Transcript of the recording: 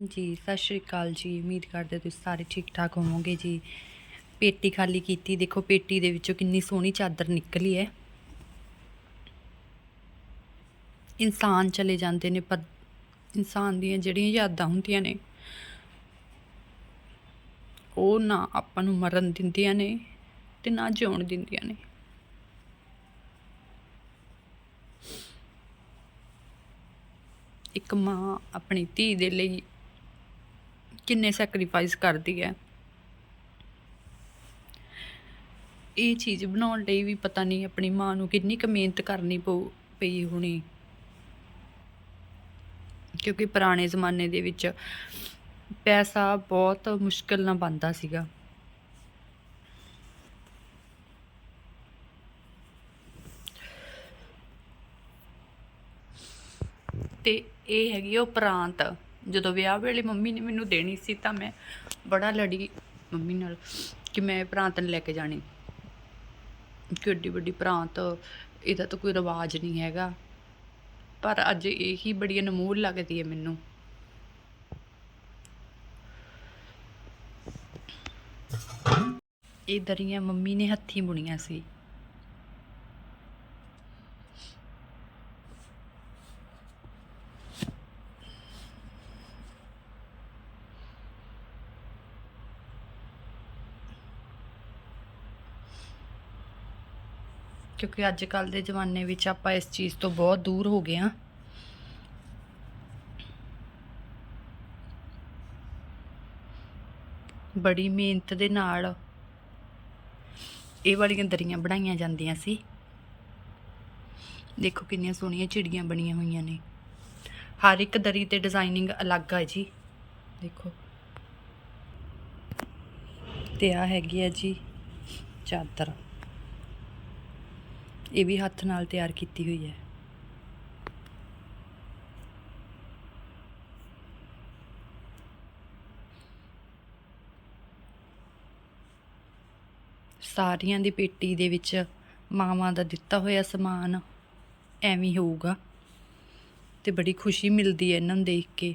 ਜੀ, ਸਤਿ ਸ਼੍ਰੀ ਅਕਾਲ ਜੀ। ਉਮੀਦ ਕਰਦੇ ਤੁਸੀਂ ਸਾਰੇ ਠੀਕ ਠਾਕ ਹੋਵੋਗੇ ਜੀ। ਪੇਟੀ ਖਾਲੀ ਕੀਤੀ। ਦੇਖੋ, ਪੇਟੀ ਦੇ ਵਿੱਚੋਂ ਕਿੰਨੀ ਸੋਹਣੀ ਚਾਦਰ ਨਿਕਲੀ ਹੈ। ਇਨਸਾਨ ਚਲੇ ਜਾਂਦੇ ਨੇ, ਪਰ ਇਨਸਾਨ ਦੀਆਂ ਜਿਹੜੀਆਂ ਯਾਦਾਂ ਹੁੰਦੀਆਂ ਨੇ, ਉਹ ਨਾ ਆਪਾਂ ਨੂੰ ਮਰਨ ਦਿੰਦੀਆਂ ਨੇ ਤੇ ਨਾ ਜਿਉਣ ਦਿੰਦੀਆਂ ਨੇ। ਇੱਕ ਮਾਂ ਆਪਣੀ ਧੀ ਦੇ ਲਈ ਕਿੰਨੇ ਸੈਕਰੀਫਾਈਸ ਕਰਦੀ ਹੈ। ਇਹ ਚੀਜ਼ ਬਣਾਉਣ ਲਈ ਵੀ ਪਤਾ ਨਹੀਂ ਆਪਣੀ ਮਾਂ ਨੂੰ ਕਿੰਨੀ ਕੁ ਮਿਹਨਤ ਕਰਨੀ ਪਊ, ਪਈ ਹੋਣੀ। ਕਿਉਂਕਿ ਪੁਰਾਣੇ ਜ਼ਮਾਨੇ ਦੇ ਵਿੱਚ ਪੈਸਾ ਬਹੁਤ ਮੁਸ਼ਕਲ ਨਾਲ ਬਣਦਾ ਸੀਗਾ। ਤੇ ਇਹ ਹੈਗੀ ਆ ਉਹ ਪ੍ਰਾਂਤ ਜਦੋਂ ਵਿਆਹ ਵੇਲੇ ਮੰਮੀ ਨੇ ਮੈਨੂੰ ਦੇਣੀ ਸੀ ਤਾਂ ਮੈਂ ਬੜਾ ਲੜੀ ਮੰਮੀ ਨਾਲ ਕਿ ਮੈਂ ਇਹ ਨੂੰ ਲੈ ਕੇ ਜਾਣੀ। ਕਿੱਡੀ ਵੱਡੀ ਪ੍ਰਾਂਤ, ਇਹਦਾ ਤਾਂ ਕੋਈ ਰਿਵਾਜ ਨਹੀਂ ਹੈਗਾ। ਪਰ ਅੱਜ ਇਹੀ ਬੜੀ ਅਨਮੋਲ ਲੱਗਦੀ ਹੈ ਮੈਨੂੰ। ਇਹ ਦਰੀਆਂ ਮੰਮੀ ਨੇ ਹੱਥੀਂ ਬੁਣੀਆਂ ਸੀ। ਕਿਉਂਕਿ ਅੱਜ ਕੱਲ ਦੇ ਜ਼ਮਾਨੇ ਵਿੱਚ ਆਪਾਂ ਇਸ ਚੀਜ਼ ਤੋਂ ਬਹੁਤ ਦੂਰ ਹੋ ਗਏ ਹਾਂ। ਬੜੀ ਮਿਹਨਤ ਦੇ ਨਾਲ ਇਹ ਵਾਲੀਆਂ ਦਰੀਆਂ ਬਣਾਈਆਂ ਜਾਂਦੀਆਂ ਸੀ। ਦੇਖੋ ਕਿੰਨੀਆਂ ਸੋਹਣੀਆਂ ਚਿੜੀਆਂ ਬਣੀਆਂ ਹੋਈਆਂ ਨੇ। ਹਰ ਇੱਕ ਦਰੀ ਤੇ ਡਿਜ਼ਾਈਨਿੰਗ ਅਲੱਗ ਹੈ ਜੀ। ਦੇਖੋ। ਤੇ ਆ ਹੈਗੀ ਹੈ ਜੀ ਚਾਦਰ। ਇਹ ਵੀ ਹੱਥ ਨਾਲ ਤਿਆਰ ਕੀਤੀ ਹੋਈ ਹੈ। ਸਾਰੀਆਂ ਦੀ ਪੇਟੀ ਦੇ ਵਿੱਚ ਮਾਵਾਂ ਦਾ ਦਿੱਤਾ ਹੋਇਆ ਸਮਾਨ ਐਵੇਂ ਹੋਊਗਾ ਤੇ ਬੜੀ ਖੁਸ਼ੀ ਮਿਲਦੀ ਹੈ ਇਹਨਾਂ ਨੂੰ ਦੇਖ ਕੇ।